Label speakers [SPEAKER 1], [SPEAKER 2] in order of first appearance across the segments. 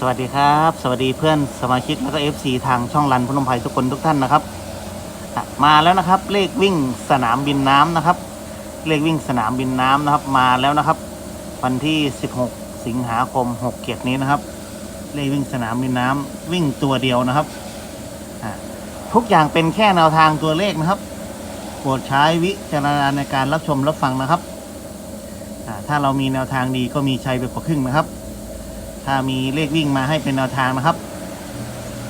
[SPEAKER 1] สวัสดีครับ สวัสดีเพื่อนสมาชิกแล้วก็ FC ทางช่องรันพนมไพรทุกคนทุกท่านนะครับ มาแล้วนะครับ เลขวิ่งสนามบินน้ำนะครับ เลขวิ่งสนามบินน้ำนะครับ มาแล้วนะครับ วันที่ 16 สิงหาคม6เกียรตินี้นะครับ เลขวิ่งสนามบินน้ำวิ่งตัวเดียวนะครับทุกอย่างเป็นแค่แนวทางตัวเลขนะครับโปรดใช้วิจารณญาณในการรับชมรับฟังนะครับถ้าเรามีแนวทางดีก็มีชัยไปกว่าครึ่งนะครับ ถ้ามีเลขวิ่งมาให้เป็นแนวทางนะครับ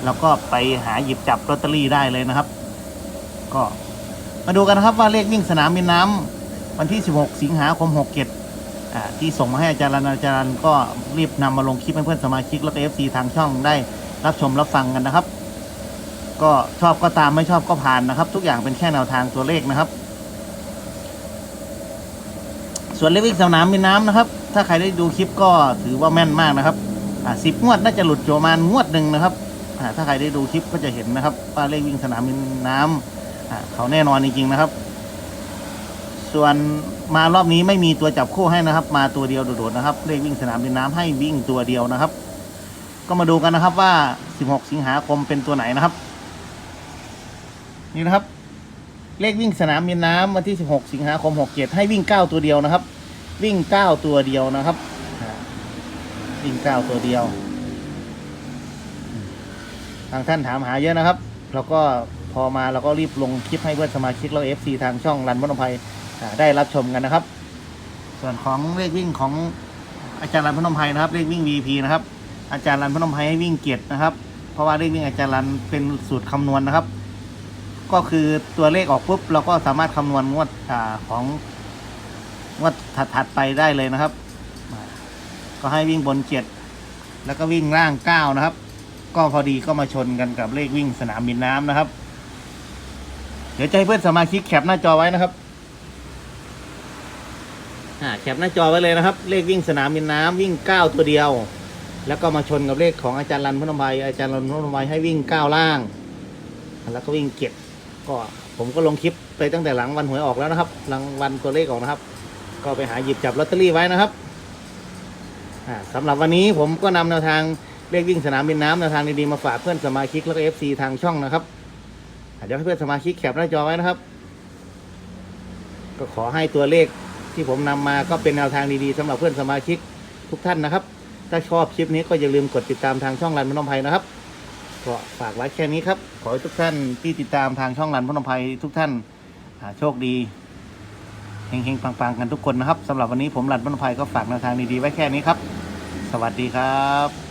[SPEAKER 1] เราก็ไปหาหยิบจับลอตเตอรี่ได้เลยนะครับ ก็มาดูกันนะครับว่าเลขวิ่งสนามบินน้ำวันที่ 16 สิงหาคม6เกตที่ส่งมาให้อาจารย์รันอาจารย์ก็รีบนำมาลงคลิปให้เพื่อนสมาชิกแล้วก็เอฟซีทางช่องได้รับชมรับฟังกันนะครับ ก็ชอบก็ตามไม่ชอบก็ผ่านนะครับ ทุกอย่างเป็นแค่แนวทางตัวเลขนะครับ ส่วนเลขวิ่งสนามบินน้ำนะครับ ถ้าใครได้ดูคลิปก็ถือว่าแม่นมากนะครับ สิบงวดน่าจะหลุดโจประมานงวดหนึ่งนะครับถ้าใครได้ดูคลิปก็จะเห็นนะครับว่าเลขวิ่งสนามบินน้ำอ่าเขาแน่นอนจริงๆนะครับ ส่วนมารอบนี้ไม่มีตัวจับคู่ให้นะครับ มาตัวเดียวโดดๆนะครับ เลขวิ่งสนามบินน้ำให้วิ่งตัวเดียวนะครับ ก็มาดูกันนะครับว่า 16 สิงหาคมเป็นตัวไหนนะครับ นี่นะครับ เลขวิ่งสนามบินน้ำวันที่ 16 สิงหาคม 67 ให้วิ่ง 9 ตัวเดียวนะครับ วิ่ง 9 ตัวเดียวนะครับ อ่าวิ่ง9ตัวเดียว ทางท่านถามหาเยอะนะครับเราก็พอมาเราก็รีบลงคลิปให้เพื่อนสมาชิกแล้วเอฟซีทางช่องรันวัฒนภัยได้รับชมกันนะครับ ส่วนของเลขวิ่งของอาจารย์รันพนมไพรนะครับเลขวิ่ง VP นะครับ อาจารย์รันพนมไพรให้วิ่งเกียรตินะครับ เพราะว่าเลขวิ่งอาจารย์รันเป็นสูตรคำนวณนะครับ ก็คือตัวเลขออกปุ๊บเราก็สามารถคำนวณงวดอของงวดถัดๆไปได้เลยนะครับ ก็ให้วิ่งบนเจ็ดแล้วก็วิ่งล่างเก้านะครับ ก็พอดีก็มาชนกันกับเลขวิ่งสนามบินน้ำนะครับ เดี๋ยวจะให้เพื่อนสมาชิกแคปหน้าจอไว้นะครับอ่าแคปหน้าจอไว้เลยนะครับ เลขวิ่งสนามบินน้ำวิ่งเก้าตัวเดียว แล้วก็มาชนกับเลขของอาจารย์รันพนมไพรอาจารย์รันพนมไพรให้วิ่งเก้าล่าง แล้วก็วิ่งเก็บก็ผมก็ลงคลิปไปตั้งแต่หลังวันหวยออกแล้วนะครับ หลังวันตัวเลขออกนะครับ ก็ไปหาหยิบจับลอตเตอรี่ไว้นะครับ อ่าสำหรับวันนี้ผมก็นำแนวทางเลขวิ่งสนามบินน้ำแนวทางดีๆมาฝากเพื่อนสมาชิกแล้วก็เอฟซีทางช่องนะครับอ่าเดี๋ยวให้เพื่อนสมาชิกแคปหน้าจอไว้นะครับ ก็ขอให้ตัวเลขที่ผมนำมาก็เป็นแนวทางดีๆสำหรับเพื่อนสมาชิกทุกท่านนะครับ ถ้าชอบคลิปนี้ก็อย่าลืมกดติดตามทางช่องรันมนมไพรนะครับก็ฝากไว้แค่นี้ครับ ขอให้ทุกท่านที่ติดตามทางช่องรันพนมไพรทุกท่านอ่าโชคดีเฮงๆปังๆกันทุกคนนะครับสำหรับวันนี้ผมรันพนมไพรก็ฝากแนวทางดีๆไว้แค่นี้ครับ สวัสดีครับ